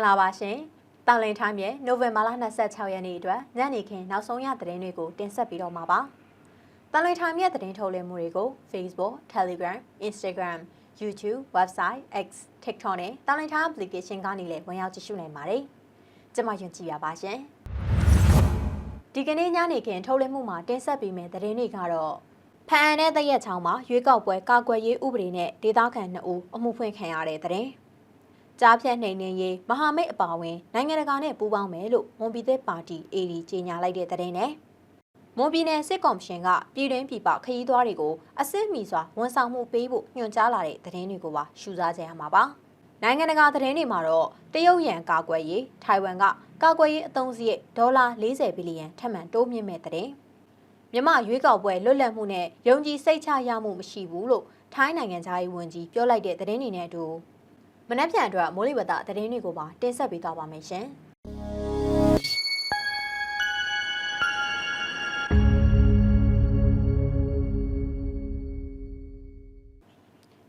င်္ဂလာပါရှင်။တောင်လင်ထိုင်းရဲ့နိုဝင်ဘာလ26ရက်နေ့အတွက်ညနေခင်းနောက်ဆုံးရသတင်းတွေကိုတင်ဆက်ပြီးတော့မှာပါ။တောင်လင်ထိုင်းရဲ့သတင်းထုတ်လွှင့်မှုတွေကို Facebook, Telegram, Instagram, YouTube, Website, X, TikTok နဲ့တောင်လင်ထိုင်း application ကနေလည်းဝင်ရောက်ကြည့်ရှုနိုင်ပါတယ်။ကျွန်မယုံကြည်ပါပါရှင်။ဒီကနေ့ညနေခင်းထုတ်လွှင့်မှုမှာတင်ဆက်ပေးမယ့်သတင်းတွေကတော့ဖန်အန်တဲ့တရက်ချောင်းမှာရွေးကောက်ပွဲကာကွယ်ရေးဥပဒေနဲ့ဒေသခံ2ဦးအမှုဖွင့်ခံရတဲ့သတင်း။ ကြားဖြတ်နှိမ်နှင်းရေးမဟာမိတ်အပါအဝင်နိုင်ငံတကာနဲ့ပူးပေါင်းမယ်လို့မွန်ပြည်သက်ပါတီ AD ကြေညာလိုက်တဲ့သတင်းနဲ့မွန်ပြည်နယ်စစ်ကော်မရှင်ကပြည်တွင်းပြည်ပခရီးသွားတွေကိုအစစ်မီစွာဝန်ဆောင်မှုပေးဖို့ညွှန်ကြားလာတဲ့သတင်းတွေကိုပါရှုစားကြရမှာပါနိုင်ငံတကာသတင်းတွေမှာတော့တရုတ်ရန်ကာကွယ်ရေးထိုင်ဝမ်ကကာကွယ်ရေးအသုံးစရိတ်ဒေါ်လာ40ဘီလီယံထပ်မံတိုးမြင့်မဲ့တဲ့မြမရွေးကောက်ပွဲလွတ်လပ်မှုနဲ့ယုံကြည်စိတ်ချရမှုမရှိဘူးလို့ထိုင်းနိုင်ငံသားရေးဝန်ကြီးပြောလိုက်တဲ့သတင်းတွေနဲ့အတူ မနက်ဖြန်အတွက်မိုးလေဝသသတင်းတွေကိုပါတင်ဆက်ပေးသွားပါမယ်ရှင်။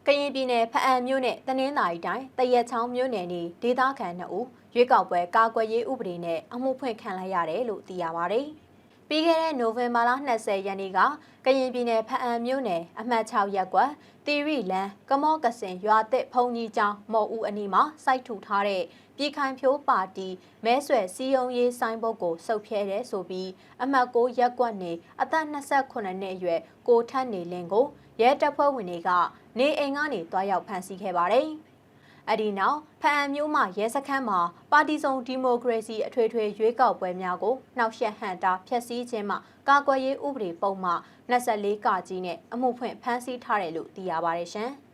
ကရင်ပြည်နယ်ဖအံမြို့နယ်တနင်္သာရီတိုင်းတရက်ချောင်းမြို့နယ်နေဒေသခံ2ဦးရွေးကောက်ပွဲကာကွယ်ရေးဥပဒေနဲ့အမှုဖွင့်ခံလိုက်ရတယ်လို့သိရပါဗျ။ ပြီးခဲ့တဲ့နိုဝင်ဘာလ20ရက်နေ့ကကရင်ပြည်နယ်ဖအံမြို့နယ်အမှတ်6ရပ်ကွက်တီရီလန်ကမော့ကစင်ရွာတစ်ဖုန်ကြီးကျောင်းမော်ဦးအနီးမှာစိုက်ထူထားတဲ့ပြည်ခိုင်ဖြိုးပါတီမဲဆွယ်စီယုံရေးဆိုင်ဘုတ်ကိုစုပ်ဖြဲတယ်ဆိုပြီးအမှတ်6ရပ်ကွက်နေအသက်28နှစ်အရွယ်ကိုထက်နေလင်းကိုရဲတပ်ဖွဲ့ဝင်တွေကနေအိမ်ကနေတွားရောက်ဖမ်းဆီးခဲ့ပါတယ်။ အဒီနောက်ဖအံမျိုးမှရဲစခန်းမှာပါတီစုံဒီမိုကရေစီအထွေထွေရွေးကောက်ပွဲများကိုနှောက်ယှက်ဟန်တာဖျက်ဆီးခြင်းမှကာကွယ်ရေးဥပဒေပုံမှ24ကကြီးနဲ့အမှုဖွင့်ဖမ်းဆီးထားတယ်လို့သိရပါတယ်ရှင်။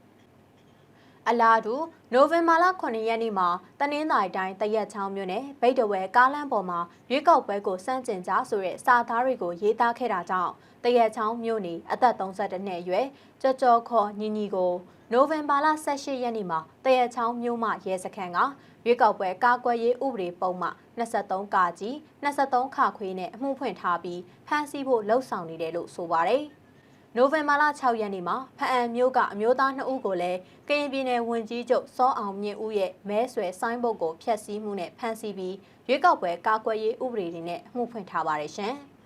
အလားတူနိုဝင်ဘာလ9ရက်နေ့မှာတနင်္သာရီတိုင်းတရက်ချောင်းမြို့နယ်ဗိတ်တဝဲကားလမ်းပေါ်မှာရွေးကောက်ပွဲကိုစန့်ကျင်ကြဆိုတဲ့စာသားတွေကိုရေးသားခဲ့တာကြောင့်တရက်ချောင်းမြို့နေအသက်32နှစ်အရွယ်ကြော်ကြော်ခေါ်ညီညီကို နိုဝင်ဘာလ18ရက်နေ့မှာတရချောင်းမြို့မှရဲစခန်းကရွေးကောက်ပွဲကာကွယ်ရေးဥပဒေပုံမှ23ကာကြီး23ခခွေးနဲ့အမှုဖွင့်ထားပြီးဖမ်းဆီးဖို့လှုံ့ဆော်နေတယ်လို့ဆိုပါတယ်။နိုဝင်ဘာလ6ရက်နေ့မှာဖအံမြို့ကအမျိုးသား2ဦးကိုလည်းကရင်ပြည်နယ်ဝန်ကြီးချုပ်စောအောင်မြင့်ဦးရဲ့မဲဆွယ်ဆိုင်းဘုတ်ကိုဖျက်ဆီးမှုနဲ့ဖမ်းဆီးပြီးရွေးကောက်ပွဲကာကွယ်ရေးဥပဒေတွေနဲ့အမှုဖွင့်ထားပါတယ်ရှင်။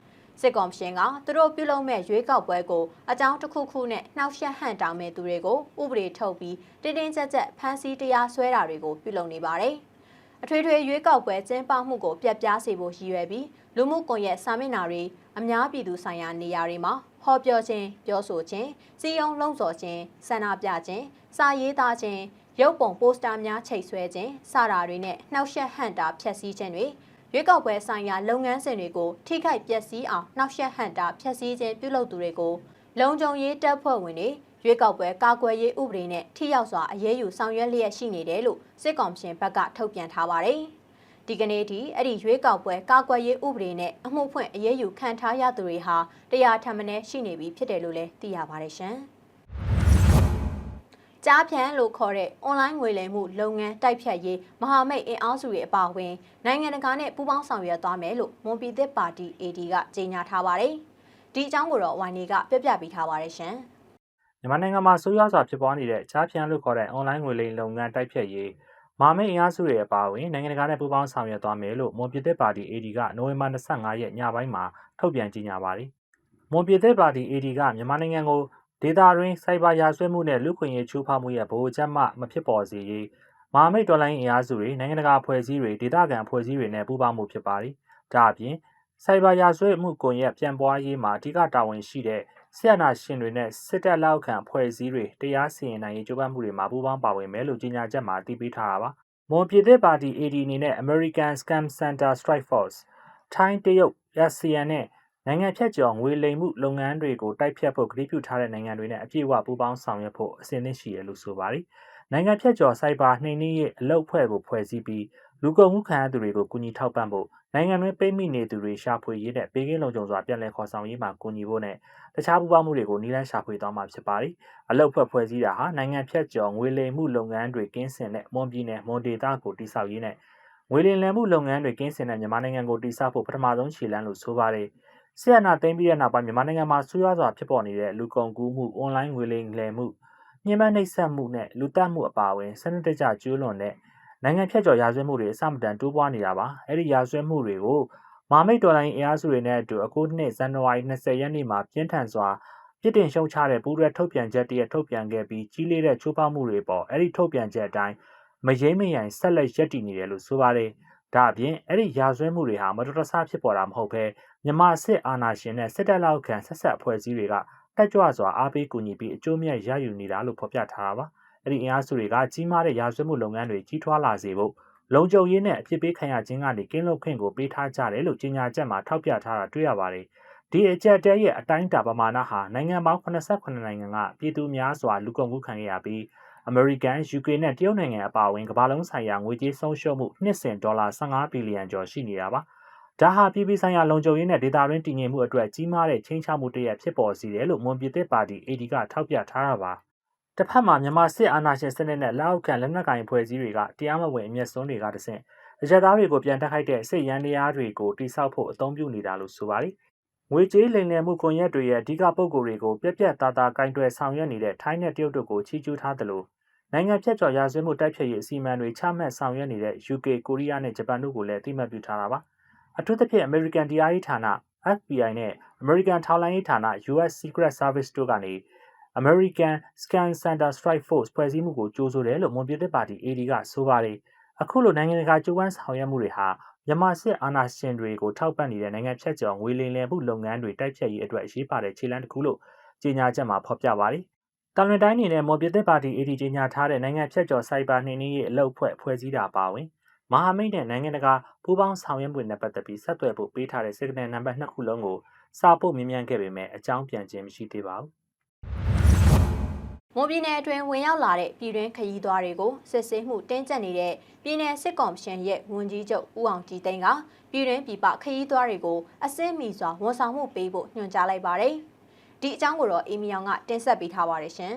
စစ်ကောင်ရှင်ကသူတို့ပြုလုပ်မဲ့ရွေးကောက်ပွဲကိုအကြောင်းတစ်ခုခုနဲ့နှောက်ယှက်ဟန့်တားမဲ့သူတွေကိုဥပဒေထုတ်ပြီးတင်းတင်းကြပ်ကြပ်ဖမ်းဆီးတရားစွဲတာတွေကိုပြုလုပ်နေပါတယ်။အထွေထွေရွေးကောက်ပွဲကျင်းပမှုကိုပြတ်ပြားစေဖို့ရည်ရွယ်ပြီးလူမှုကွန်ရက်စာမျက်နှာတွေအများပြည်သူဆိုင်ရာနေရာတွေမှာဟောပြောခြင်းပြောဆိုခြင်းစီယုံလုံးစော်ခြင်းဆန္ဒပြခြင်းစာရေးသားခြင်းရုပ်ပုံပိုစတာများချိတ်ဆွဲခြင်းစတာတွေနဲ့နှောက်ယှက်ဟန့်တာဖျက်ဆီးခြင်းတွေ ရွေးကောက်ပွဲဆိုင်ရာလုပ်ငန်းစဉ်တွေကိုထိခိုက်ပျက်စီးအောင်နှောက်ယှက်ဟန့်တာဖျက်ဆီးခြင်းပြုလုပ်သူတွေကိုလုံခြုံရေးတပ်ဖွဲ့ဝင်တွေရွေးကောက်ပွဲကာကွယ်ရေးဥပဒေနဲ့ထိရောက်စွာအရေးယူဆောင်ရွက်လျက်ရှိနေတယ်လို့စစ်ကောင်ရှင်ဘက်ကထုတ်ပြန်ထားပါတယ်။ဒီကနေ့ထိအဲ့ဒီရွေးကောက်ပွဲကာကွယ်ရေးဥပဒေနဲ့အမှုဖွင့်အရေးယူခံထားရသူတွေဟာတရားထံမင်းရှိနေပြီဖြစ်တယ်လို့လည်းသိရပါတယ်ရှင်။ ကြားဖြန့်လို့ခေါ်တဲ့အွန်လိုင်းငွေလိမ်မှုလုပ်ငန်းတိုက်ဖြတ်ရေးမဟာမိတ်အင်အားစုတွေအပါအဝင်နိုင်ငံတကာနဲ့ပူးပေါင်းဆောင်ရွက်သွားမယ်လို့မွန်ပြည်သစ်ပါတီ AD ကကြေညာထားပါတယ်။ဒီအကြောင်းကိုတော့ဝိုင်နေကပြပြပေးထားပါတယ်ရှင်။မြန်မာနိုင်ငံမှာဆိုးရွားစွာဖြစ်ပွားနေတဲ့ကြားဖြန့်လို့ခေါ်တဲ့အွန်လိုင်းငွေလိမ်လုပ်ငန်းတိုက်ဖြတ်ရေးမဟာမိတ်အင်အားစုတွေအပါအဝင်နိုင်ငံတကာနဲ့ပူးပေါင်းဆောင်ရွက်သွားမယ်လို့မွန်ပြည်သစ်ပါတီ AD ကနိုဝင်ဘာ25ရက်ညပိုင်းမှာထုတ်ပြန်ကြေညာပါတယ်။မွန်ပြည်သစ်ပါတီ AD ကမြန်မာနိုင်ငံကို ဒေတာတွင်စိုက်ဘာရာဆွဲမှုနဲ့လူခွင့်ရေးချိုးဖောက်မှုရဲ့ဗဟိုချက်မှမဖြစ်ပေါ်စေရေးမဟာမိတ်တော်လိုင်းအင်အားစုတွေနိုင်ငံတကာအဖွဲ့အစည်းတွေဒေသခံအဖွဲ့အစည်းတွေနဲ့ပူးပေါင်းမှုဖြစ်ပါတယ်။ဒါအပြင်စိုက်ဘာရာဆွဲမှုကွန်ရက်ပြန်ပွားရေးမှာအဓိကတာဝန်ရှိတဲ့ဆီယနာရှင်တွေနဲ့စစ်တပ်လက်အောက်ခံအဖွဲ့အစည်းတွေတရားစီရင်နိုင်ရေးကြိုးပမ်းမှုတွေမှာပူးပေါင်းပါဝင်မယ်လို့ကြေညာချက်မှာတည်ပြီးထားတာပါ။မွန်ပြည်သစ်ပါတီ AD အနေနဲ့ American Scam Center Strike Force ထိုင်းတရုတ်ရဆီယန်နဲ့ နိုင်ငံဖြတ်ကျော်ငွေလိမ်မှုလုပ်ငန်းတွေကိုတိုက်ဖျက်ဖို့ကတိပြုထားတဲ့နိုင်ငံတွေနဲ့အပြည့်အဝပူးပေါင်းဆောင်ရွက်ဖို့အစဉ်သင့်ရှိရလို့ဆိုပါတယ်။နိုင်ငံဖြတ်ကျော်စိုက်ဘာနှိမ်နင်းရေးအလုပ်ဖွဲ့ကိုဖွဲ့စည်းပြီးလူကုန်မှုခံရသူတွေကိုကူညီထောက်ပံ့ဖို့နိုင်ငံတွင်းပိတ်မိနေသူတွေရှာဖွေရေးနဲ့ပေးကင်းလုံခြုံစွာပြန်လည်ခေါ်ဆောင်ရေးမှာကူညီဖို့နဲ့တခြားပူးပေါင်းမှုတွေကိုနည်းလမ်းရှာဖွေသွားမှာဖြစ်ပါတယ်။အလုပ်ဖွဲ့ဖွဲ့စည်းတာဟာနိုင်ငံဖြတ်ကျော်ငွေလိမ်မှုလုပ်ငန်းတွေကင်းစင်တဲ့မွန်ပြည်နယ်မွန်ဒေသကိုတိစောက်ရေးနဲ့ငွေလင်လည်မှုလုပ်ငန်းတွေကင်းစင်တဲ့မြန်မာနိုင်ငံကိုတိစောက်ဖို့ပထမဆုံးခြေလှမ်းလို့ဆိုပါတယ်။ ဆီယနာသိမ်းပြီးတဲ့နောက်ပိုင်းမြန်မာနိုင်ငံမှာဆူရွားစွာဖြစ်ပေါ်နေတဲ့လူကုန်ကူးမှုအွန်လိုင်းငွေလိမ်လည်မှုညှဉ်းပန်းနှိပ်စက်မှုနဲ့လူတက်မှုအပါအဝင်စနစ်တကျကျူးလွန်တဲ့နိုင်ငံဖြတ်ကျော်ရာဇဝတ်မှုတွေအစမတန်တိုးပွားနေတာပါအဲ့ဒီရာဇဝတ်မှုတွေကိုမာမိတ်တော်လိုင်းအင်အားစုတွေနဲ့အတူအခုနှစ်ဇန်နဝါရီ20ရက်နေ့မှာပြင်းထန်စွာပြစ်တင်ရှုံချတဲ့ပူးရဲထုတ်ပြန်ချက်တရက်ထုတ်ပြန်ခဲ့ပြီးကြီးလေးတဲ့ချိုးဖောက်မှုတွေပေါ်အဲ့ဒီထုတ်ပြန်ချက်အတိုင်းမရိမ့်မရိုင်ဆက်လက်ရပ်တည်နေတယ်လို့ဆိုပါတယ် ဒါအပြင်အဲ့ဒီရာဇဝတ်မှုတွေဟာမတော်တဆဖြစ်ပေါ်တာမဟုတ်ဘဲမြန်မာစစ်အာဏာရှင်နဲ့စစ်တပ်လောက်ခံဆက်ဆက်အဖွဲ့အစည်းတွေကတက်ကြွစွာအားပေးကူညီပြီးအကျိုးမြတ်ရယူနေတာလို့ဖော်ပြထားတာပါအဲ့ဒီအင်အားစုတွေကကြီးမားတဲ့ရာဇဝတ်မှုလုပ်ငန်းတွေကြီးထွားလာစေဖို့လုံခြုံရေးနဲ့အဖြစ်ပေးခံရခြင်းကနေကင်းလွတ်ခွင့်ကိုပေးထားကြတယ်လို့ကြေညာချက်မှာထောက်ပြထားတာတွေ့ရပါတယ်ဒီအကြက်တဲရဲ့အတိုင်းအတာပမာဏဟာနိုင်ငံပေါင်း88နိုင်ငံကပြည်သူများစွာလူကုန်ကူးခံရပြီး အမေရိကန်၊ UK နဲ့တရုတ်နိုင်ငံအပါအဝင်ကမ္ဘာလုံးဆိုင်ရာငွေကြေးဆုံးရှုံးမှုနှစ်စဉ်ဒေါ်လာ15ဘီလီယံကျော်ရှိနေတာပါ။ဒါဟာပြည်ပဆိုင်ရာလုံခြုံရေးနဲ့ဒေသတွင်းတည်ငြိမ်မှုအတွက်ကြီးမားတဲ့ချင်းချမှုတစ်ရပ်ဖြစ်ပေါ်စေတယ်လို့မွန်ပြည်သစ်ပါတီ AD ကထောက်ပြထားတာပါ။တစ်ဖက်မှာမြန်မာစစ်အာဏာရှင်စနစ်နဲ့လက်အောက်ခံလက်နက်ကိုင်ဖွဲ့စည်းတွေကတရားမဝင်အမျက်စွန်းတွေကတဆင့်အကြက်သားတွေကိုပြန်တက်ခိုက်တဲ့စစ်ရန်တရားတွေကိုတိစောက်ဖို့အသုံးပြုနေတာလို့ဆိုပါတယ်။ ငွေကြေးလိမ်လည်မှုကွန်ရက်တွေရဲ့အဓိကပုံကိုယ်တွေကိုပြက်ပြက်သားသားကင်တွယ်ဆောင်ရွက်နေတဲ့ထိုင်းနဲ့တရုတ်တို့ကိုချီးကျူးထားသလိုနိုင်ငံဖြတ်ကျော်ရာဇဝတ်မှုတိုက်ဖျက်ရေးအစီအမံတွေချမှတ်ဆောင်ရွက်နေတဲ့ UK ကိုရီးယားနဲ့ဂျပန်တို့ကိုလည်းအသိမှတ်ပြုထားတာပါအထူးသဖြင့် American တရားရေးဌာန FBI နဲ့ American ထောက်လှမ်းရေးဌာန US Secret Service တို့ကနေ American Scan Center Strike Force ဖွဲ့စည်းမှုကိုကြိုးဆိုတယ်လို့မွန်ပြည်သစ်ပါတီ AD ကဆိုပါတယ်အခုလိုနိုင်ငံတကာကြိုးပမ်းဆောင်ရွက်မှုတွေဟာ မြန်မာစစ်အာဏာရှင်တွေကိုထောက်ပံ့နေတဲ့နိုင်ငံဖြတ်ကျော်ငွေလိမ်လည်မှုလုပ်ငန်းတွေတိုက်ဖျက်ရေးအတွက်အရေးပါတဲ့ခြေလှမ်းတစ်ခုလို့ကြေညာချက်မှာဖော်ပြပါတယ်။တာလွန်တိုင်းအနေနဲ့မော်ပြည်သစ်ပါတီ AD ကြေညာထားတဲ့နိုင်ငံဖြတ်ကျော်စိုက်ဘာနှိမ်နင်းရေးအလုပ်အဖွဲ့ဖွဲ့စည်းတာပါဝင်မဟာမိတ်နဲ့နိုင်ငံတကာပူးပေါင်းဆောင်ရွက်မှုနဲ့ပတ်သက်ပြီးဆက်သွယ်ဖို့ပေးထားတဲ့စက္ကန့်နံပါတ်2ခုလုံးကိုစာပို့မြင်မြန်ခဲ့ပေမဲ့အကြောင်းပြန်ခြင်းမရှိသေးပါဘူး။ မွန်ပြည်နယ်အတွင်းဝင်ရောက်လာတဲ့ပြည်တွင်းခရီးသွားတွေကိုစစ်ဆေးမှုတင်းကျပ်နေတဲ့ပြည်내စစ်ကော်မရှင်ရဲ့ဝန်ကြီးချုပ်ဦးအောင်ကြည်သိန်းကပြည်တွင်းပြည်ပခရီးသွားတွေကိုအစင်းမီစွာဝန်ဆောင်မှုပေးဖို့ညွှန်ကြားလိုက်ပါတယ်။ဒီအကြောင်းကိုတော့အေမီယောင်ကတင်ဆက်ပေးထားပါတယ်ရှင်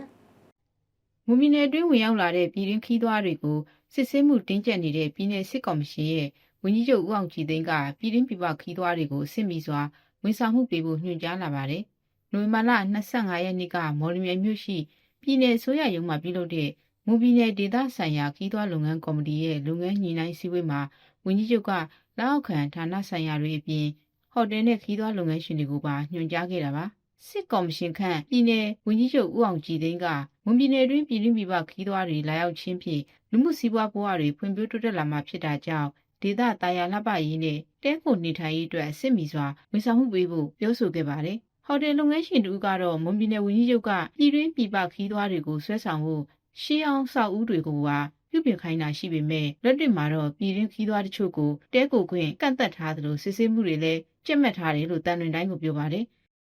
။မွန်ပြည်နယ်အတွင်းဝင်ရောက်လာတဲ့ပြည်တွင်းခီးသွွားတွေကိုစစ်ဆေးမှုတင်းကျပ်နေတဲ့ပြည်내စစ်ကော်မရှင်ရဲ့ဝန်ကြီးချုပ်ဦးအောင်ကြည်သိန်းကပြည်တွင်းပြည်ပခီးသွွားတွေကိုအဆင့်မီစွာဝန်ဆောင်မှုပေးဖို့ညွှန်ကြားလာပါတယ်။နိုဝင်ဘာလ25ရက်နေ့ကမော်လမြိုင်မြို့ရှိ ပြည်내ဆိုရရုံးမှာပြုလုပ်တဲ့မွန်ပြည်နယ်ဒေသဆိုင်ရာခီးသွွားလုပ်ငန်းကော်မတီရဲ့လုပ်ငန်းညှိနှိုင်းစည်းဝေးမှာဝန်ကြီးချုပ်ကလက်အောက်ခံဌာနဆိုင်ရာတွေအပြင်ဟိုတယ်နဲ့ခီးသွွားလုပ်ငန်းရှင်တွေကိုပါညွှန်ကြားခဲ့တာပါ။စစ်ကော်မရှင်ခန့်ပြည်내ဝန်ကြီးချုပ်ဦးအောင်ကြည်သိန်းကမွန်ပြည်နယ်တွင်းပြည်တွင်းပြည်ပခီးသွွားတွေလာရောက်ခြင်းဖြင့်လူမှုစီးပွားဘဝတွေဖွံ့ဖြိုးတိုးတက်လာမှာဖြစ်တာကြောင့်ဒေသတာယာလှပရေးနဲ့တဲခိုနေထိုင်ရေးအတွက်စစ်မီစွာဝန်ဆောင်မှုပေးဖို့ပြောဆိုခဲ့ပါတယ်။ ဟိုတယ်လုပ်ငန်းရှင်တူကတော့မွန်ပြည်နယ်ဝန်ကြီးချုပ်ကပြည်တွင်းပြည်ပခီးသွွားတွေကိုဆွဲဆောင်ဖို့ရှေးအောင်ဆောက်ဦးတွေကိုပါပြုပြင်ခိုင်းတာရှိပေမဲ့လက်တွေ့မှာတော့ပြည်တွင်းခီးသွွားတချို့ကိုတဲကိုခွင့်ကန့်သက်ထားသလိုစစ်ဆေးမှုတွေလည်းကြက်မှတ်ထားတယ်လို့တန်လွင်တိုင်းကိုပြောပါတယ်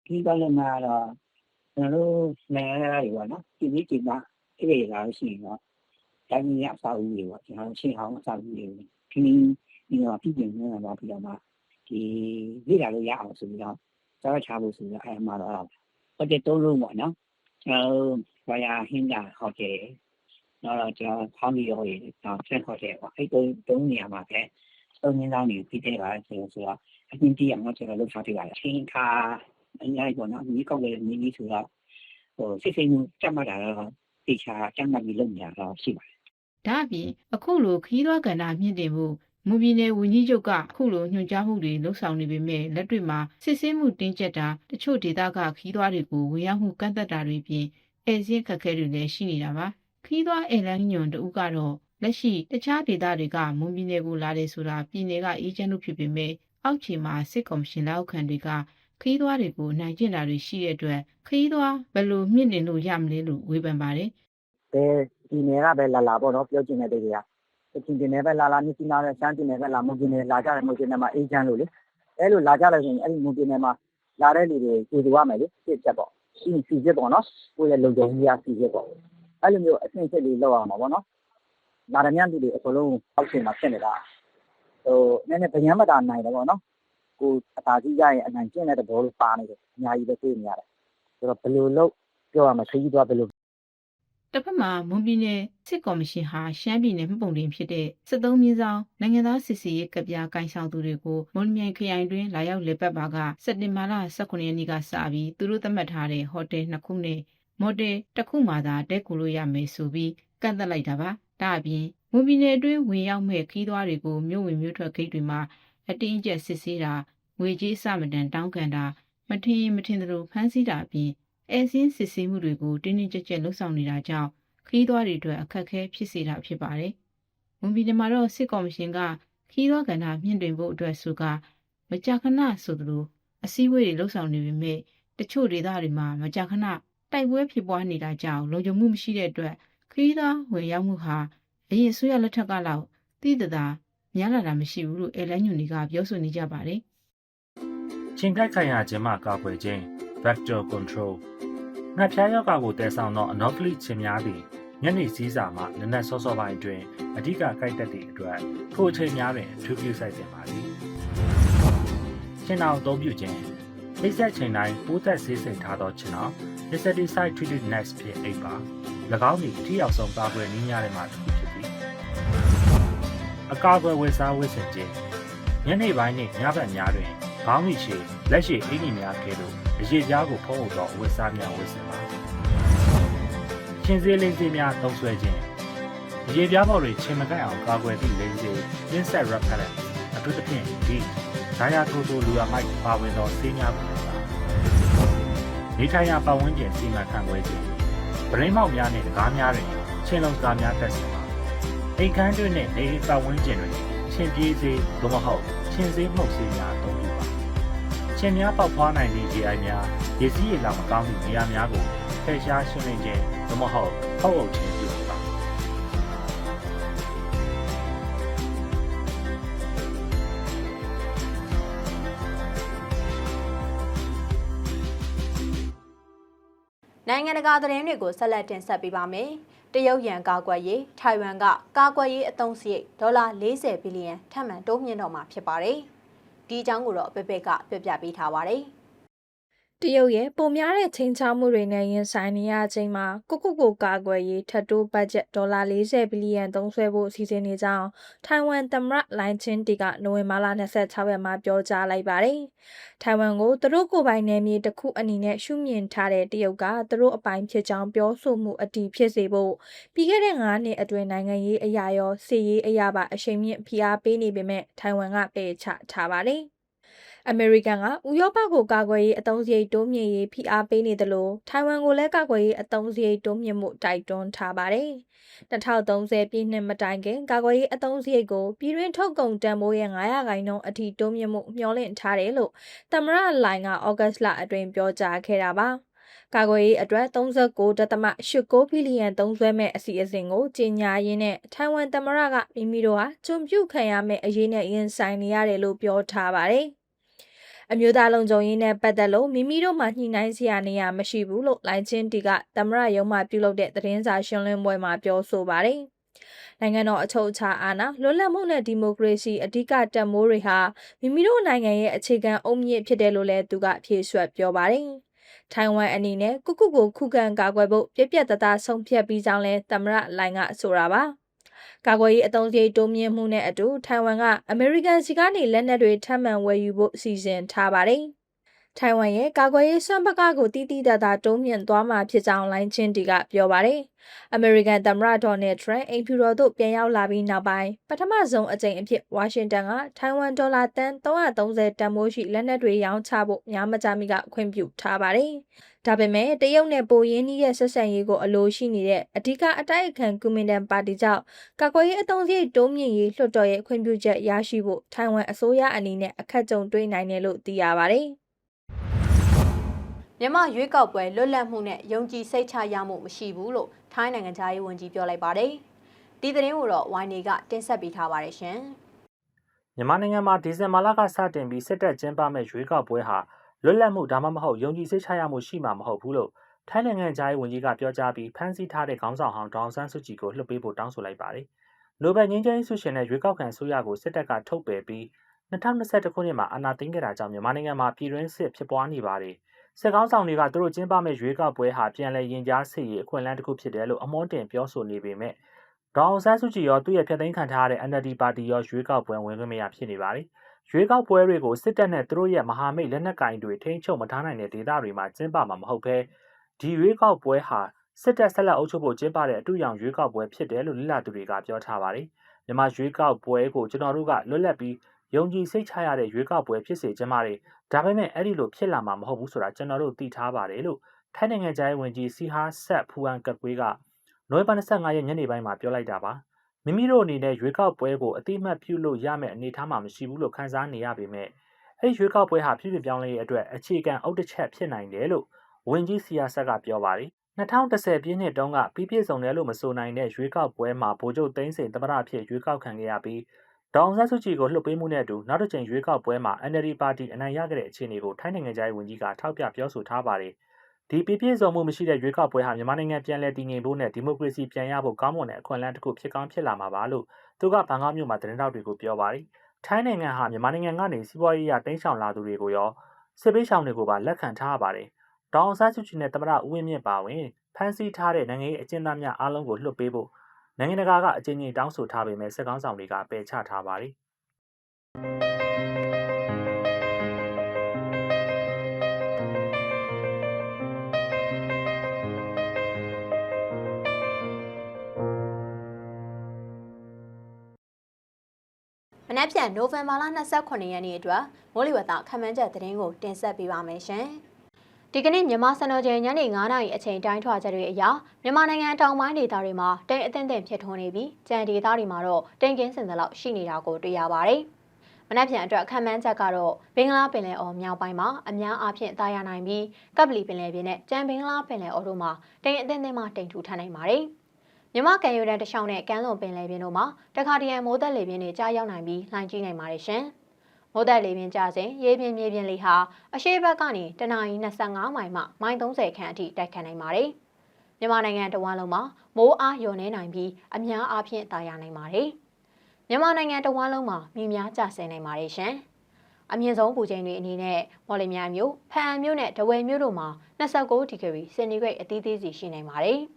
ဒီကလည်းမှာတော့ကျွန်တော်တို့နိုင်ငံရေးတွေပေါ့နော်ဒီနေ့ဒီမှာအဲ့ဒီလာရှိရင်တော့တိုင်းပြည်အဆောက်အဦတွေပေါ့ကျွန်တော်တို့ရှင်းအောင်အဆောက်အဦတွေဒီဒီတော့ပြည်ပြင်နေတာပါပြီးတော့မှဒီလေ့လာလို့ရအောင်ဆိုပြီးတော့ စောချဖို့ဆိုပြီးတော့အဲ့မှာတော့ဟိုတယ်သုံးလုံးပေါ့နော်ကျွန်တော်တို့ဝါယာဟင်းတာဟိုတယ်တော့ကျွန်တော်ဖောင်းပြီးရောတော့ဆက်ဟိုတယ်ပေါ့အဲ့တုံးတုံးနေရာမှာပဲသုံးရင်းသားနေပြီးတဲ့ပါဆိုဆိုတော့အရင်တည်းကကျွန်တော်လုပ်ထားပြပါတယ်အချင်းခါအများကြီးပေါ့နော်မြေကောက်လည်းမြေကြီးဆိုတော့ဟိုစစ်စိတ်မှုကြက်မှတ်တာတော့တေချာကြက်မှတ်ပြီးလုပ်နေတာတော့ရှိပါတယ်။ဒါ့အပြင်အခုလိုခီးသွွားကဏ္ဍမြင့်တင်မှု မူပြည်နယ်ဝန်ကြီးချုပ်ကအခုလိုညွှန်ကြားမှုတွေလှုပ်ဆောင်နေပေမဲ့လက်တွေ့မှာစစ်ဆေးမှုတင်းကျပ်တာတချို့ဒေသကခီးသွွားတွေကိုဝင်ရောက်မှုကန့်သက်တာတွေပြင်အဲစင်းခက်ခဲတွေလည်းရှိနေတာပါ။ခီးသွွားအဲလန်ညွန်တူကတော့လက်ရှိတခြားဒေသတွေကမွန်ပြည်နယ်ကိုလာတယ်ဆိုတာပြည်နယ်ကအေဂျင့်တို့ဖြစ်ပေမဲ့အောက်ခြေမှာစစ်ကော်မရှင်လက်အောက်ခံတွေကခီးသွွားတွေကိုနိုင်ကျင့်တာတွေရှိတဲ့အတွက်ခီးသွွားဘယ်လိုမြင့်တင်လို့ရမလဲလို့ဝေဖန်ပါတယ်ဘယ်ဒီနယ်ကပဲလာလာပေါ့နော်ပြောချင်တဲ့တွေကက ချင်ပြည်နယ်ပဲလာလာမြစ်ကြီးနားနဲ့ရှမ်းပြည်နယ်ပဲလာမွန်ပြည်နယ်လာကြတယ်မွန်ပြည်နယ်မှာအေဂျင့်လို့လေအဲလိုလာကြတယ်ဆိုရင်အဲ့ဒီမွန်ပြည်နယ်မှာလာတဲ့လူတွေကျေစုရမယ်လေစစ်ချက်ပေါ့စီစီချက်ပေါ့နော်ကိုယ့်ရဲ့လုံခြုံရေးရစီချက်ပေါ့အဲ့လိုမျိုးအဆင့်စစ်လေးလောက်အောင်ပါပေါ့နော်လာတဲ့မြန်သူတွေအကုန်လုံးအောက်ရှင်မှာဖြစ်နေတာဟိုနည်းနည်းဗျံမတာနိုင်တယ်ပေါ့နော်ကိုအသာကြီးရရင်အနိုင်ကျင့်တဲ့သဘောလို့ပါနေတယ်အများကြီးပဲသိနေရတယ်ဆိုတော့ဘယ်လိုလုပ်ပြောရမလဲခရီးသွားဘယ်လို တစ်ဖက်မှာမွန်ပြည်နယ်စစ်ကော်မရှင်ဟာရှမ်းပြည်နယ်မှတ်ပုံတင်ဖြစ်တဲ့စစ်သုံးမြင်းဆောင်နိုင်ငံသားစစ်စီရေးကပြားကိုင်ဆောင်သူတွေကိုမွန်မြိုင်ခရိုင်တွင်လာရောက်လေပတ်ပါကစက်တင်ဘာလ18ရက်နေ့ကစပြီးသူတို့သတ်မှတ်ထားတဲ့ဟိုတယ်နှစ်ခုနဲ့မော်တယ်တစ်ခုမှသာတဲကူလို့ရမယ်ဆိုပြီးကန့်သက်လိုက်တာပါဒါအပြင်မဝန်ပြည်နယ်အတွင်းဝင်ရောက်မဲ့ခီးသွွားတွေကိုမြို့ဝင်မြို့ထွက်ဂိတ်တွေမှာအတင်းအကျပ်စစ်ဆေးတာငွေကြေးအစမတန်တောင်းခံတာမထင်ရင်မထင်သလိုဖမ်းဆီးတာအပြင် အဲစင်းစစ်ဆေးမှုတွေကိုတင်းတင်းကြပ်ကြပ်လှုပ်ဆောင်နေတာကြောင့်ခီးသွွားတွေအတွက်အခက်အခဲဖြစ်စေတာဖြစ်ပါတယ်။ဝန်ပြည်နယ်မှာတော့စစ်ကော်မရှင်ကခီးသွွားကဏ္ဍမြင့်တင်ဖို့အတွက်ဆိုကမကြာခဏဆိုသလိုအစည်းအဝေးတွေလှုပ်ဆောင်နေပေမဲ့တချို့ဒေသတွေမှာမကြာခဏတိုက်ပွဲဖြစ်ပွားနေတာကြောင့်လုံခြုံမှုမရှိတဲ့အတွက်ခရီးသားဝင်ရောက်မှုဟာအရင်ဆိုရလက်ထက်ကလောက်တိတသာများလာတာမရှိဘူးလို့အဲလိုင်းညွန်တွေကပြောဆိုနေကြပါတယ်ချိန်ကိုက်ခိုင်ရခြင်းမှကာကွယ်ခြင်း vector control ငှက်ဖျားယောဂါကိုတည်ဆောင်သော anophili ခြင်းများသည်ညနေစည်းစာမှနနက်စောစောပိုင်းတွင်အဓိကကိုက်တက်သည့်အတွက်ထိုအချိန်များတွင်အထူးပြုဆိုင်တင်ပါသည်ချင်းအောင်အသုံးပြုခြင်းနှိစက်ချိန်တိုင်းပိုးသက်ဆေးစိမ်ထားသောချင်းအောင် insecticide treated nets ဖြင့်အိပ်ပါ၎င်းသည်အထီရောက်ဆုံးကာကွယ်နည်းများထဲမှတစ်ခုဖြစ်သည်အကာအကွယ်ဝေစားဝေဆင်ခြင်းညနေပိုင်းနှင့်ညဘက်များတွင် ဘောင်းမီရှိလက်ရှိအင်ကြီးများကဲ့သို့အရေးပြားကိုဖုံးအုပ်သောအဝတ်စားများဝတ်ဆင်ပါချင်းစည်းလေးစည်းများသုံးဆွဲခြင်းအရေးပြားပေါ်တွင်ချင်းမကန့်အောင်ကာကွယ်သည့်လေးစည်း insect repellent အထူးသဖြင့်ဒီဇာယာထိုးထိုးလူရမိုက်ပါဝင်သောဆေးများကိုပါနေထိုင်ရာပတ်ဝန်းကျင်စီမံခန့်ခွဲခြင်းဗရင်းမောက်များနှင့်ကားများတွင်ချင်းလုံးကားများတက်ဆင်ပါအိမ်ခန်းတွင်နှင့်နေအိမ်ပတ်ဝန်းကျင်တွင်ချင်းပြေးစေသို့မဟုတ်ချင်းစေးမှုတ်စေးများအသုံးပြု ပါချင်းများပေါက်ဖွားနိုင်သည့် GI များရေစီးရေလောင်မကောင်းသည့်နေရာများကိုဖယ်ရှားရှင်းလင်းခြင်းသို့မဟုတ်ဖောက်အုပ်ခြင်းပြုပါနိုင်ငံတကာသတင်းတွေကိုဆက်လက်တင်ဆက်ပေးပါမယ်။တရုတ်ရန်ကာကွယ်ရေးထိုင်ဝမ်ကကာကွယ်ရေးအသုံးစရိတ်ဒေါ်လာ40ဘီလီယံထပ်မံတိုးမြှင့်တော့မှာဖြစ်ပါတယ်။ ဒီအကြောင်းကိုတော့ပေပေကပြပြပေးထားပါတယ်။ တရုတ်ရဲ့ပုံများတဲ့ချိန်ချောက်မှုတွေနဲ့ရင်ဆိုင်နေရချိန်မှာကိုကုကိုကာကွယ်ရေးထပ်တိုးဘတ်ဂျက်ဒေါ်လာ40ဘီလီယံသုံးစွဲဖို့အစီအစဉ်နေကြောင်းထိုင်ဝမ်သမ္မတလိုင်ချင်းတီကနိုဝင်ဘာလ26ရက်မှာပြောကြားလိုက်ပါတယ်။ထိုင်ဝမ်ကိုသူတို့ကိုယ်ပိုင်နယ်မြေတစ်ခုအနေနဲ့ရှုမြင်ထားတဲ့တရုတ်ကသူတို့အပိုင်ဖြစ်ကြောင်းပြောဆိုမှုအတည်ဖြစ်စေဖို့ပြီးခဲ့တဲ့9နှစ်အတွင်းနိုင်ငံရေးအရာရောစီရေးအရာပါအရှိန်မြင့်ဖိအားပေးနေပေမဲ့ထိုင်ဝမ်ကပယ်ချထားပါတယ်။ အမေရိကန်ကဥရောပကိုကာကွယ်ရေးအသုံးစရိတ်တိုးမြင့်ရေးဖိအားပေးနေသလိုထိုင်ဝမ်ကိုလည်းကာကွယ်ရေးအသုံးစရိတ်တိုးမြင့်မှုတိုက်တွန်းထားပါတယ်။2030ပြည့်နှစ်မတိုင်ခင်ကာကွယ်ရေးအသုံးစရိတ်ကိုပြည်တွင်းထုတ်ကုန်တန်ဖိုးရဲ့900ခိုင်နှုန်းအထိတိုးမြင့်မှုမျှော်လင့်ထားတယ်လို့သမ္မတလိုင်ကဩဂတ်စ်လအတွင်းပြောကြားခဲ့တာပါ။ကာကွယ်ရေးအတွက်39.89ဘီလီယံသုံးစွဲမဲ့အစီအစဉ်ကိုကြေညာရင်းနဲ့ထိုင်ဝမ်သမ္မတကမိမိတို့ဟာကျွံပြုတ်ခံရမယ့်အရေးနဲ့ရင်ဆိုင်နေရတယ်လို့ပြောထားပါတယ်။ အမျိုးသားလုံခြုံရေးနဲ့ပတ်သက်လို့မိမိတို့မှညှိနှိုင်းစရာနေရာမရှိဘူးလို့လိုင်ချင်းတီကသမ္မတရုံးမှပြုလုပ်တဲ့သတင်းစာရှင်းလင်းပွဲမှာပြောဆိုပါတယ်။နိုင်ငံတော်အချုပ်အခြာအာဏာလွတ်လပ်မှုနဲ့ဒီမိုကရေစီအဓိကတန်မိုးတွေဟာမိမိတို့နိုင်ငံရဲ့အခြေခံအုတ်မြစ်ဖြစ်တယ်လို့လည်းသူကဖြေဆွတ်ပြောပါတယ်။ထိုင်ဝမ်အနေနဲ့ကုကုကိုခုခံကာကွယ်ဖို့ပြက်ပြက်တသားဆုံးဖြတ်ပြီးကြောင်းလဲသမ္မတလိုင်ကဆိုတာပါ။ ကာကွယ်ရေးအသုံးစရိတ်တိုးမြင့်မှုနဲ့အတူထိုင်ဝမ်ကအမေရိကန်စီကနေလက်နက်တွေထပ်မံဝယ်ယူဖို့စီစဉ်ထားပါတယ်။ထိုင်ဝမ်ရဲ့ကာကွယ်ရေးစွမ်းပကကိုတီးတီးတသားတိုးမြင့်သွားမှာဖြစ်ကြောင်းလိုင်းချင်းတီကပြောပါတယ်။အမေရိကန်သမ္မတဒေါ်နယ်ထရန့်အိမ်ဖြူတော်သို့ပြန်ရောက်လာပြီးနောက်ပိုင်းပထမဆုံးအကြိမ်အဖြစ်ဝါရှင်တန်ကထိုင်ဝမ်ဒေါ်လာတန်330တန်မိုးရှိလက်နက်တွေရောင်းချဖို့များမကြမီကခွင့်ပြုထားပါတယ်။ ဒါပေမဲ့တရုတ်နဲ့ပိုရင်းနှီးရဲ့ဆက်ဆံရေးကိုအလိုရှိနေတဲ့အဓိကအတိုက်အခံကွန်မန်ဒန်ပါတီကြောင့်ကာကွယ်ရေးအသုံးစရိတ်တိုးမြင့်ရေးလွှတ်တော်ရဲ့ခွင့်ပြုချက်ရရှိဖို့ထိုင်ဝမ်အစိုးရအနေနဲ့အခက်ကြုံတွေ့နိုင်တယ်လို့သိရပါတယ်။မြန်မာရွေးကောက်ပွဲလွတ်လပ်မှုနဲ့ယုံကြည်စိတ်ချရမှုမရှိဘူးလို့ထိုင်းနိုင်ငံသားရေးဝန်ကြီးပြောလိုက်ပါတယ်။ဒီသတင်းကိုတော့ဝိုင်းနေကတင်ဆက်ပေးထားပါတယ်ရှင်။မြန်မာနိုင်ငံမှာဒီဇင်ဘာလကစတင်ပြီးစစ်တပ်ကျင်းပမဲ့ရွေးကောက်ပွဲဟာ လွတ်လပ်မှုဒါမှမဟုတ်ယုံကြည်စိတ်ချရမှုရှိမှာမဟုတ်ဘူးလို့ထိုင်းနိုင်ငံသားရေးဝန်ကြီးကပြောကြားပြီးဖမ်းဆီးထားတဲ့ခေါင်းဆောင်ဟောင်းဒေါအောင်ဆန်းစုကြည်ကိုလွှတ်ပေးဖို့တောင်းဆိုလိုက်ပါတယ်။နိုဘယ်ငြိမ်းချမ်းရေးဆုရှင်နဲ့ရွေးကောက်ခံဆိုရကိုစစ်တပ်ကထုတ်ပယ်ပြီး2021ခုနှစ်မှာအာဏာသိမ်းခဲ့တာကြောင့်မြန်မာနိုင်ငံမှာပြည်တွင်းစစ်ဖြစ်ပွားနေပါတယ်။စစ်ကောင်းဆောင်တွေကသူတို့ကျင်းပမဲ့ရွေးကောက်ပွဲဟာပြန်လည်ရင်ကြားစစ်ရေးအခွင့်အလမ်းတစ်ခုဖြစ်တယ်လို့အမွှန်းတင်ပြောဆိုနေပေမဲ့ဒေါအောင်ဆန်းစုကြည်ရောသူ့ရဲ့ဖျက်သိမ်းခံထားရတဲ့ NLD ပါတီရောရွေးကောက်ပွဲဝင်ခွင့်မရဖြစ်နေပါတယ်။ ရွေးကောက်ပွဲတွေကိုစစ်တပ်နဲ့သူတို့ရဲ့မဟာမိတ်လက်နက်ကင်တွေထိန်းချုပ်မထားနိုင်တဲ့ဒေသတွေမှာကျင်းပမှာမဟုတ်ဘဲဒီရွေးကောက်ပွဲဟာစစ်တပ်ဆက်လက်အုပ်ချုပ်ဖို့ကျင်းပတဲ့အတူရောင်ရွေးကောက်ပွဲဖြစ်တယ်လို့လိလာသူတွေကပြောထားပါတယ်။မြန်မာရွေးကောက်ပွဲကိုကျွန်တော်တို့ကလွတ်လပ်ပြီးယုံကြည်စိတ်ချရတဲ့ရွေးကောက်ပွဲဖြစ်စေချင်ပါတယ်။ဒါပေမဲ့အဲ့ဒီလိုဖြစ်လာမှာမဟုတ်ဘူးဆိုတာကျွန်တော်တို့သိထားပါတယ်လို့ထိုင်းနိုင်ငံသားဝင်ကြီးစီဟာဆက်ဖူအန်ကကွေးကနိုဝင်ဘာ25ရက်ညနေပိုင်းမှာပြောလိုက်တာပါ။ မိမိတို့အနေနဲ့ရွေးကောက်ပွဲကိုအတိအမှတ်ပြုလို့ရမယ့်အနေအထားမှာမရှိဘူးလို့ခန်းစားနေရပေမဲ့အဲ့ဒီရွေးကောက်ပွဲဟာပြည်ပြပြောင်းလဲရေးအတွက်အခြေခံအုတ်တစ်ချက်ဖြစ်နိုင်တယ်လို့ဝင်ကြီးစီယာဆက်ကပြောပါတယ်2010ပြည့်နှစ်တုန်းကပြီးပြည့်စုံတယ်လို့မဆိုနိုင်တဲ့ရွေးကောက်ပွဲမှာဗိုလ်ချုပ်သိန်းစိန်သမ္မတအဖြစ်ရွေးကောက်ခံခဲ့ရပြီးဒေါအောင်ဆန်းစုကြည်ကိုလှုပ်ပေးမှုနဲ့အတူနောက်တစ်ကြိမ်ရွေးကောက်ပွဲမှာ NLD ပါတီအနိုင်ရခဲ့တဲ့အခြေအနေကိုထိုင်းနိုင်ငံသားဝန်ကြီးကထောက်ပြပြောဆိုထားပါတယ်။ ဒီပြည့်ပြည့်စုံမှုမရှိတဲ့ရွေးကောက်ပွဲဟာမြန်မာနိုင်ငံပြန်လည်တည်ငြိမ်ဖို့နဲ့ဒီမိုကရေစီပြန်ရဖို့ကောင်းမွန်တဲ့အခွင့်အလမ်းတစ်ခုဖြစ်ကောင်းဖြစ်လာမှာပါလို့သူကဘန်ကောက်မြို့မှာသတင်းတောက်တွေကိုပြောပါတယ်။ထိုင်းနိုင်ငံဟာမြန်မာနိုင်ငံကနေစီးပွားရေးအရတိမ်းရှောင်လာသူတွေကိုရောစစ်ပေးရှောင်တွေကိုပါလက်ခံထားရပါတယ်။ဒေါအောင်ဆန်းစုကြည်နဲ့သမ္မတဦးဝင်းမြင့်ပါဝင်ဖမ်းဆီးထားတဲ့နိုင်ငံရေးအကျဉ်းသားများအားလုံးကိုလွှတ်ပေးဖို့နိုင်ငံတကာကအကြိမ်ကြိမ်တောင်းဆိုထားပေမဲ့စစ်ကောင်းဆောင်တွေကပယ်ချထားပါတယ်။ နက်ဖြန်နိုဝင်ဘာလ29ရက်နေ့အတွက်မိုးလေဝသခန့်မှန်းချက်သတင်းကိုတင်ဆက်ပေးပါမယ်ရှင်။ဒီကနေ့မြန်မာစံတော်ချိန်ညနေ9:00နာရီအချိန်တိုင်းထွာချက်တွေအရမြန်မာနိုင်ငံတောင်ပိုင်းဒေသတွေမှာတိမ်အထင်ထင်ဖြစ်ထွန်းနေပြီးကြံဒေသတွေမှာတော့တိမ်ကင်းစင်သလောက်ရှိနေတာကိုတွေ့ရပါတယ်။မနက်ဖြန်အတွက်ခန့်မှန်းချက်ကတော့ဘင်္ဂလားပင်လယ်အော်မြောက်ပိုင်းမှာအများအားဖြင့်တာယာနိုင်ပြီးကပ်ပလီပင်လယ်ပြင်နဲ့ကြံဘင်္ဂလားပင်လယ်အော်တို့မှာတိမ်အထင်ထင်မှတိမ်ထူထမ်းနိုင်ပါတယ်။ မြမကန်ယူရန်တချောင်းနဲ့ကမ်းလွန်ပင်လယ်ပြင်တို့မှာတခါတရံမိုးသက်လေပြင်းတွေကြားရောက်နိုင်ပြီးလှိုင်းကြီးနိုင်ပါတယ်ရှင်။မိုးသက်လေပြင်းကြစဉ်ရေပြင်းမြေပြင်းလေဟာအရှိဘက်ကနေတနအီ25မိုင်မှမိုင်30ခန့်အထိတိုက်ခတ်နိုင်ပါတယ်။မြန်မာနိုင်ငံတဝန်းလုံးမှာမိုးအားလျော်နေနိုင်ပြီးအများအားဖြင့်တာယာနိုင်ပါတယ်။မြန်မာနိုင်ငံတဝန်းလုံးမှာမြင်းများကျဆင်းနိုင်ပါတယ်ရှင်။အမြင့်ဆုံးပူချိန်တွေအနေနဲ့မော်လမြိုင်မြို့ဖအံမြို့နဲ့ဒဝယ်မြို့တို့မှာ29ဒီဂရီစင်တီဂရိတ်အသီးသီးစီရှိနိုင်ပါတယ်။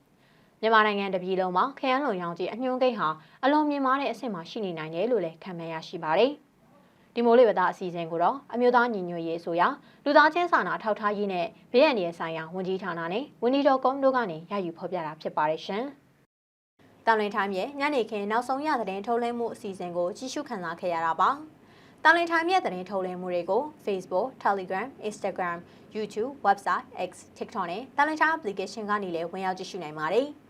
မြန်မာနိုင်ငံတပြည်လုံးမှာခရမ်းလွန်ရောင်ကြီးအညွှန်းကိန်းဟာအလွန်မြင့်မားတဲ့အဆင့်မှာရှိနေနိုင်တယ်လို့လည်းခံမှန်းရရှိပါတယ်။ဒီမိုးလေဝသအစီအစဉ်ကိုတော့အမျိုးသားညီညွတ်ရေးအစိုးရလူသားချင်းစာနာထောက်ထားရေးနဲ့ဘေးအန္တရာယ်ဆိုင်ရာဝန်ကြီးဌာနနဲ့ဝန်ကြီးတော်ကုန်းတို့ကနေရယူဖော်ပြတာဖြစ်ပါတယ်ရှင်။တောင်လင်းထိုင်းရဲ့ညနေခင်းနောက်ဆုံးရသတင်းထုတ်လွှင့်မှုအစီအစဉ်ကိုကြည့်ရှုခံစားခဲ့ရတာပါ။တောင်လင်းထိုင်းရဲ့သတင်းထုတ်လွှင့်မှုတွေကို Facebook, Telegram, Instagram, YouTube, Website, X, TikTok နဲ့တောင်လင်းထိုင်း application ကနေလည်းဝင်ရောက်ကြည့်ရှုနိုင်ပါတယ်။